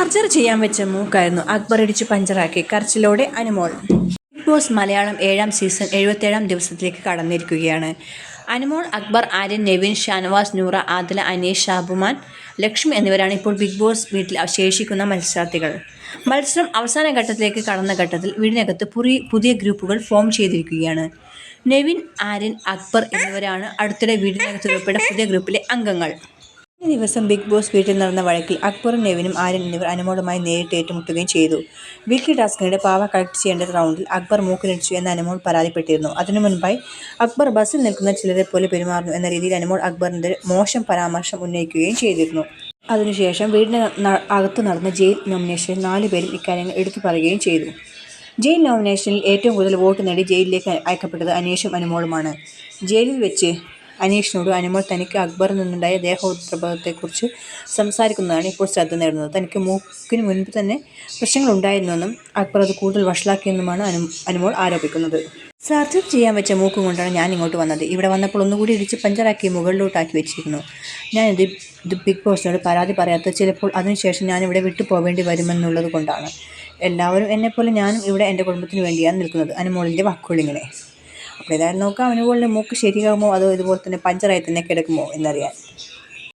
Surgery ചെയ്യാൻ വെച്ച മൂക്കായിരുന്നു. അക്ബർ ഇടിച്ച് പഞ്ചറാക്കി. കരച്ചിലോടെ അനുമോൾ. ബിഗ് ബോസ് മലയാളം ഏഴാം സീസൺ എഴുപത്തേഴാം ദിവസത്തിലേക്ക് കടന്നിരിക്കുകയാണ്. അനുമോൾ അക്ബർ ആര്യൻ നെവിൻ ഷാനവാസ് നൂറ ആദില അനീഷ് ഷാബുമാൻ ലക്ഷ്മി എന്നിവരാണ് ഇപ്പോൾ ബിഗ് ബോസ് വീട്ടിൽ അവശേഷിക്കുന്ന മത്സരാർത്ഥികൾ. മത്സരം അവസാന ഘട്ടത്തിലേക്ക് കടന്ന ഘട്ടത്തിൽ വീടിനകത്ത് പുതിയ ഗ്രൂപ്പുകൾ ഫോം ചെയ്തിരിക്കുകയാണ്. നെവിൻ ആര്യൻ അക്ബർ എന്നിവരാണ് അടുത്തിടെ വീടിനകത്ത് ഉൾപ്പെടെ പുതിയ ഗ്രൂപ്പിലെ അംഗങ്ങൾ. ഈ ദിവസം ബിഗ് ബോസ് വീട്ടിൽ നടന്ന വഴക്കിൽ അക്ബറും നെവിനും ആര്യൻ എന്നിവർ അനുമോളുമായി നേരിട്ട് ഏറ്റുമുട്ടുകയും ചെയ്തു. വീക്കിലി ടാസ്കിനിടെ പാവ കളക്ട് ചെയ്യേണ്ട റൗണ്ടിൽ അക്ബർ മൂക്കിനടിച്ചു എന്ന് അനുമോൾ പരാതിപ്പെട്ടിരുന്നു. അതിനു മുൻപായി അക്ബർ ബസ്സിൽ നിൽക്കുന്ന ചിലരെ പോലെ പെരുമാറുന്നു എന്ന രീതിയിൽ അനുമോൾ അക്ബറിന്റെ മോശം പരാമർശം ഉന്നയിക്കുകയും ചെയ്തിരുന്നു. അതിനുശേഷം വീടിന് അകത്ത് നടന്ന ജയിൽ നോമിനേഷനിൽ നാലുപേരും ഇക്കാര്യങ്ങൾ എടുത്തു പറയുകയും ചെയ്തു. ജയിൽ നോമിനേഷനിൽ ഏറ്റവും കൂടുതൽ വോട്ട് നേടി ജയിലിലേക്ക് അയക്കപ്പെട്ടത് അനീഷും അനുമോളുമാണ്. ജയിലിൽ വെച്ച് അനീഷിനോട് അനുമോൾ തനിക്ക് അക്ബറിൽ നിന്നുണ്ടായ ദേഹോദ്രവത്തെക്കുറിച്ച് സംസാരിക്കുന്നതാണ് ഇപ്പോൾ ശ്രദ്ധ നേടുന്നത്. തനിക്ക് മൂക്കിന് മുൻപ് തന്നെ പ്രശ്നങ്ങൾ പ്രശ്നങ്ങളുണ്ടായിരുന്നുവെന്നും അക്ബർ അത് കൂടുതൽ വഷളാക്കിയെന്നുമാണ് അനു അനുമോൾ ആരോപിക്കുന്നത്. സർജറി ചെയ്യാൻ വെച്ച മൂക്കും കൊണ്ടാണ് ഞാൻ ഇങ്ങോട്ട് വന്നത്. ഇവിടെ വന്നപ്പോൾ ഒന്നുകൂടി ഇടിച്ച് പഞ്ചറാക്കി മുകളിലോട്ടാക്കി വെച്ചിരുന്നു. ഞാൻ ഇത് ഇത് ബിഗ് ബോസിനോട് പരാതി പറയാത്ത ചിലപ്പോൾ അതിനുശേഷം ഞാൻ ഇവിടെ വിട്ടു പോവേണ്ടി വരുമെന്നുള്ളത് കൊണ്ടാണ്. എല്ലാവരും എന്നെപ്പോലെ ഞാനും ഇവിടെ എന്റെ കുടുംബത്തിന് വേണ്ടിയാണ് നിൽക്കുന്നത്. അനുമോളിന്റെ വാക്കുകളിങ്ങനെ. അപ്പോൾ ഏതായാലും നോക്കാം. പോലെ മൂക്ക് ശരിയാകുമോ അതോ ഇതുപോലെ തന്നെ പഞ്ചറായി തന്നെ കിടക്കുമോ എന്നറിയാൻ.